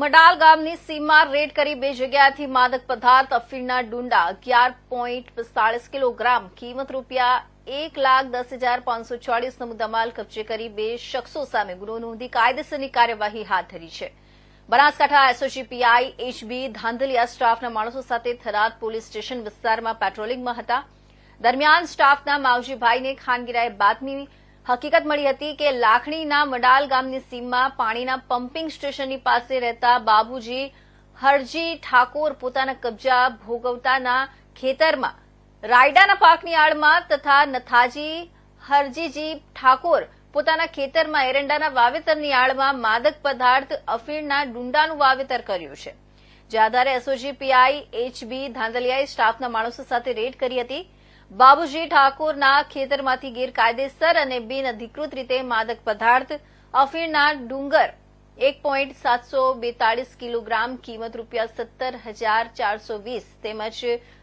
મડાલ ગામની સીમમાં રેડ કરી બે જગ્યાએથી માદક પદાર્થ, અફીણના ડુંડા, અગિયાર પોઈન્ટ પિસ્તાળીસ કિલોગ્રામ, કિંમત રૂપિયા એક લાખ દસ હજાર પાંચસો ચોળીસનો મુદ્દામાલ કબજે કરી બે શખ્સો સામે ગુનો નોંધી કાયદેસરની કાર્યવાહી હાથ ધરી છે. Banaskantha SOG PI HB Dhandhaliya સ્ટાફના માણસો સાથે થરાદ પોલીસ સ્ટેશન વિસ્તારમાં પેટ્રોલિંગમાં હતા. દરમિયાન સ્ટાફના માવજીભાઈને ખાનગીરાએ બાતમી હકીકત મળી હતી કે લાખણીના મડાલ ગામની સીમમાં પાણીના પમ્પિંગ સ્ટેશનની પાસે રહેતા બાબુજી હરજી ઠાકોર પોતાના કબજા ભોગવતાના ખેતરમાં, રાયડાના પાકની આડમાં તથા નથાજી હરજીજી ઠાકોર પોતાના ખેતરમાં એરંડાના વાવેતરની આડમાં માદક પદાર્થ અફીણના ડુંડાનું વાવેતર કર્યું છે. જે આધારે એસઓજી પીઆઈ એચબી ધાંધલિયાએ સ્ટાફના માણસો સાથે રેડ કરી હતી. બાબુજી ઠાકોરના ખેતરમાંથી ગેરકાયદેસર અને બિનઅધિકૃત રીતે માદક પદાર્થ અફીણના ડુંગર એક પોઈન્ટ સાતસો બેતાળીસ કિલોગ્રામ કિંમત રૂપિયા સત્તર હજાર ચારસો વીસ તેમજ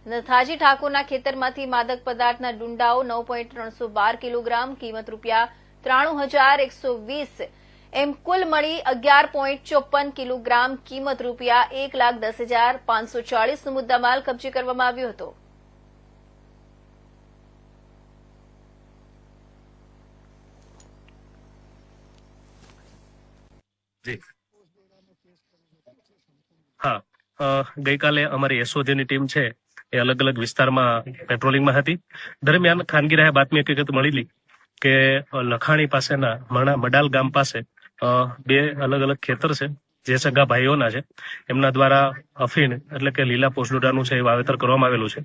નથાજી ઠાકોરના ખેતરમાંથી માદક પદાર્થના ડુંડાઓ નવ પોઈન્ટ ત્રણસો બાર કિલોગ્રામ કિંમત રૂપિયા ત્રાણું હજાર એકસો વીસ એમ કુલ મળી અગિયાર પોઈન્ટ ચોપન કિલોગ્રામ કિંમત રૂપિયા એક લાખ દસ હજાર પાંચસો ચાળીસનો મુદ્દામાલ કબજે કરવામાં આવ્યો હતો. જી. હા ગઈકાલે અમારી એસઓજીની ટીમ છે એ અલગ અલગ વિસ્તારમાં પેટ્રોલિંગમાં હતી. દરમિયાન ખાનગી રહ્યા બાતમી હકીકત મળેલી કે લખાણી પાસેના મણા મડાલ ગામ પાસે બે અલગ અલગ ખેતર છે, જે સગા ભાઈઓના છે. એમના દ્વારા અફીણ એટલે કે લીલા પોસડોડાનું છે એ વાવેતર કરવામાં આવેલું છે.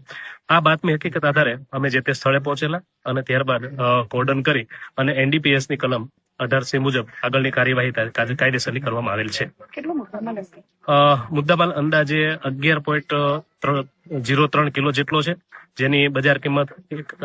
આ બાતમી હકીકત આધારે અમે જે તે સ્થળે પહોંચેલા અને ત્યારબાદ કોર્ડન કરી અને એનડીપીએસની કલમ અઢાર સી મુજબ આગળની કાર્યવાહી કાયદેસરની કરવામાં આવેલ છે. મુદ્દામાલ અંદાજે અગિયાર પોઈન્ટ જીરો ત્રણ કિલો જેટલો છે. જેની બજાર કિંમત